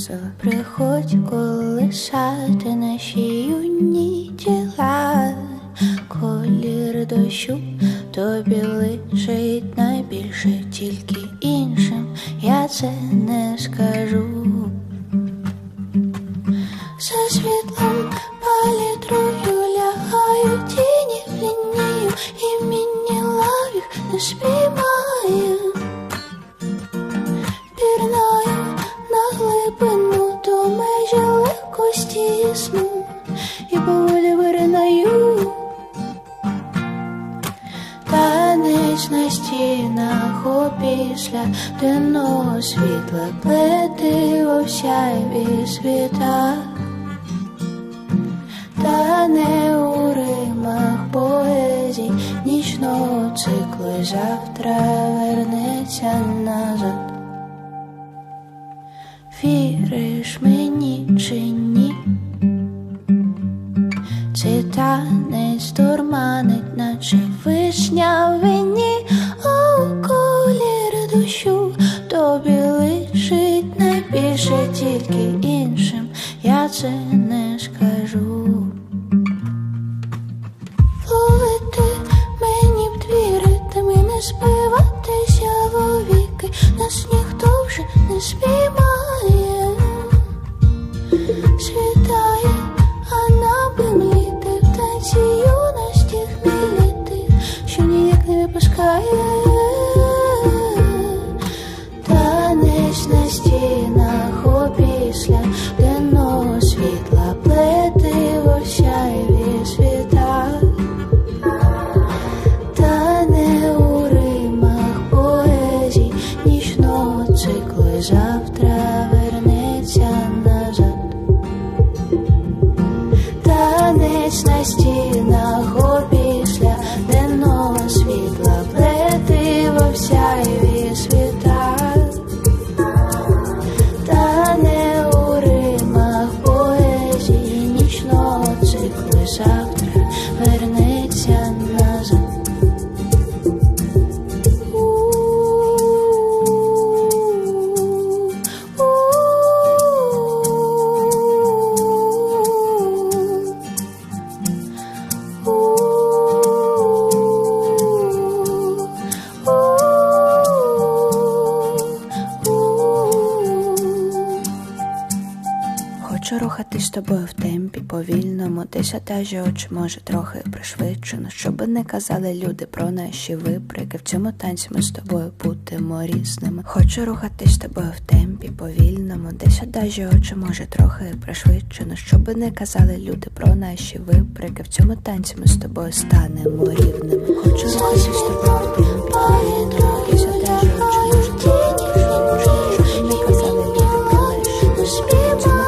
тусила. Приходь колисати наші юні тіла, колір дощу тобі лишить найбільше, тільки іншим я це не скажу. Опісля денного світла плети сяйві світа, та не у римах поезій нічного циклу завтра вернеться назад. Віриш мені чи ні? Цей танець наче вишня вині, це не скажу. Ловити мені б дві ритми, не збиватися вовіки, нас ніхто вже не спіймає, світає, а на землі ти в танці юності хміліти, що ніяк не випускає. Завтра вернеться назад. Танець на стінах опісля денного світла плети во всяєві світа. Та не у римах поезії нічного циклу завтра рухатись з тобою в темпі повільному, десь атажі очі, може, трохи пришвидшено, Щоб не казали люди про наші виприки. В цьому танці ми з тобою будемо різними. Хочу рухатись з тобою в темпі повільному, десь атажі очі, може, трохи пришвидшено, Щоб не казали люди про наші виприки. В цьому танці ми з тобою станемо рівними. Хочу рухатись з тобою в темпі повільному, не казали люди про наші.